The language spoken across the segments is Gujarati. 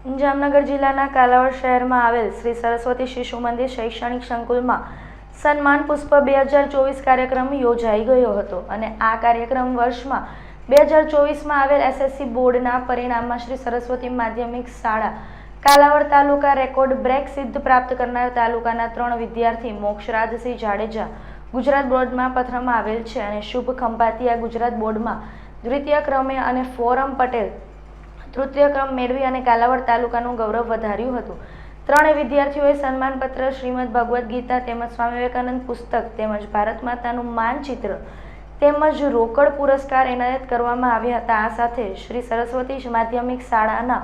જામનગર જિલ્લાના કાલાવડ શહેરમાં આવેલ શ્રી સરસ્વતી શિશુ મંદિર શૈક્ષણિક સંકુલમાં સન્માન પુષ્પ બે હજાર ચોવીસ કાર્યક્રમ યોજાઈ ગયો હતો અને આ કાર્યક્રમ વર્ષમાં બે હજાર ચોવીસમાં આવેલ એસએસસી બોર્ડના પરિણામમાં શ્રી સરસ્વતી માધ્યમિક શાળા કાલાવડ તાલુકા રેકોર્ડ બ્રેક સિદ્ધ પ્રાપ્ત કરનાર તાલુકાના ત્રણ વિદ્યાર્થી મોક્ષરાજસિંહ જાડેજા ગુજરાત બોર્ડમાં પથરામાં આવેલ છે અને શુભ ખંભાતિયા ગુજરાત બોર્ડમાં દ્વિતીય ક્રમે અને ફોરમ પટેલ તૃતીય ક્રમ મેળવી અને કાલાવડ તાલુકાનું ગૌરવ વધાર્યું હતું. ત્રણેય વિદ્યાર્થીઓએ સન્માનપત્ર, શ્રીમદ ભગવદ્ ગીતા તેમજ સ્વામી વિવેકાનંદ પુસ્તક તેમજ ભારત માતાનું માનચિત્ર તેમજ રોકડ પુરસ્કાર એનાયત કરવામાં આવ્યા હતા. આ સાથે શ્રી સરસ્વતી માધ્યમિક શાળાના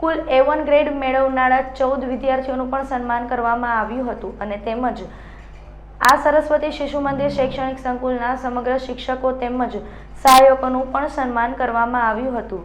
કુલ એ વન ગ્રેડ મેળવનારા ચૌદ વિદ્યાર્થીઓનું પણ સન્માન કરવામાં આવ્યું હતું અને તેમજ આ સરસ્વતી શિશુ મંદિર શૈક્ષણિક સંકુલના સમગ્ર શિક્ષકો તેમજ સહાયકોનું પણ સન્માન કરવામાં આવ્યું હતું.